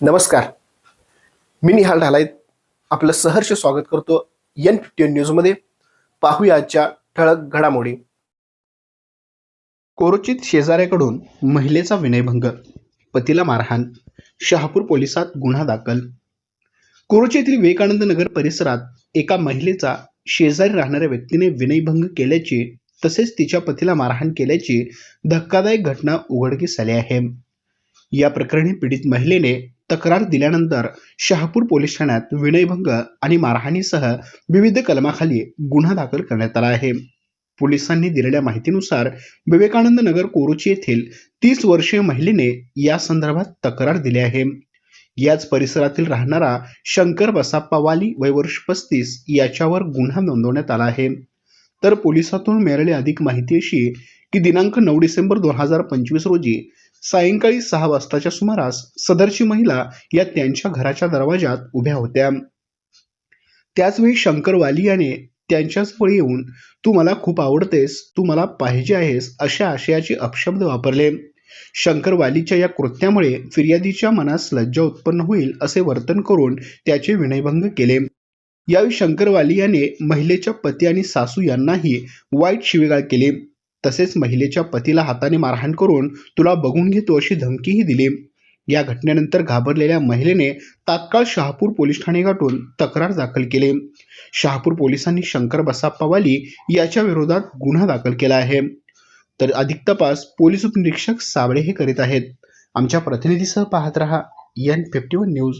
नमस्कार. मी निहाल ढालाईत. आपलं सहर्ष स्वागत करतो एन फिफ्टीन न्यूजमध्ये पाहूया आजच्या ठळक घडामोडी. कोरोचित शेजाऱ्याकडून महिलेचा विनयभंग पतीला मारहाण शहापूर पोलिसात गुन्हा दाखल. कोरोची येथील विवेकानंद नगर परिसरात एका महिलेचा शेजारी राहणाऱ्या व्यक्तीने विनयभंग केल्याची तसेच तिच्या पतीला मारहाण केल्याची धक्कादायक घटना उघडकीस आली आहे. या प्रकरणी पीडित महिलेने तक्रार दिल्यानंतर शहापूर पोलीस ठाण्यात विनयभंग आणि मारहाणीसह विविध कलमाखाली गुन्हा दाखल करण्यात आला आहे. पोलिसांनी दिलेल्या माहितीनुसार विवेकानंद नगर कोरुची येथील तीस वर्षीय महिलेने या संदर्भात तक्रार दिली आहे. याच परिसरातील राहणारा शंकर बसाप्पा वाली वय वर्ष पस्तीस याच्यावर गुन्हा नोंदवण्यात आला आहे. तर पोलिसातून मिळालेली अधिक माहिती अशी की दिनांक नऊ डिसेंबर दोन हजार पंचवीस रोजी सायंकाळी सहा वाजताच्या सुमारास सदरची महिला या त्यांच्या घराच्या दरवाजात उभ्या होत्या. त्याचवेळी शंकरवाली याने त्यांच्याजवळ येऊन तू मला खूप आवडतेस तू मला पाहिजे आहेस अशा आशयाचे अपशब्द वापरले. शंकरवालीच्या या कृत्यामुळे फिर्यादीच्या मनास लज्जा उत्पन्न होईल असे वर्तन करून त्याचे विनयभंग केले. यावेळी शंकरवाली याने महिलेच्या पती आणि सासू यांनाही वाईट शिवेगाळ केली. तसेच महिलेच्या पतीला हाताने मारहाण करून तुला बघून घेतो अशी धमकीही दिली. या घटनेनंतर घाबरलेल्या महिलेने तात्काळ शहापूर पोलीस ठाणे गाठून तक्रार दाखल केली. शहापूर पोलिसांनी शंकर बसाप्पावाली याच्या विरोधात गुन्हा दाखल केला आहे. तर अधिक तपास पोलीस उपनिरीक्षक साबळे हे करीत आहेत. आमच्या प्रतिनिधीसह पाहत रहा एन फिफ्टी वन न्यूज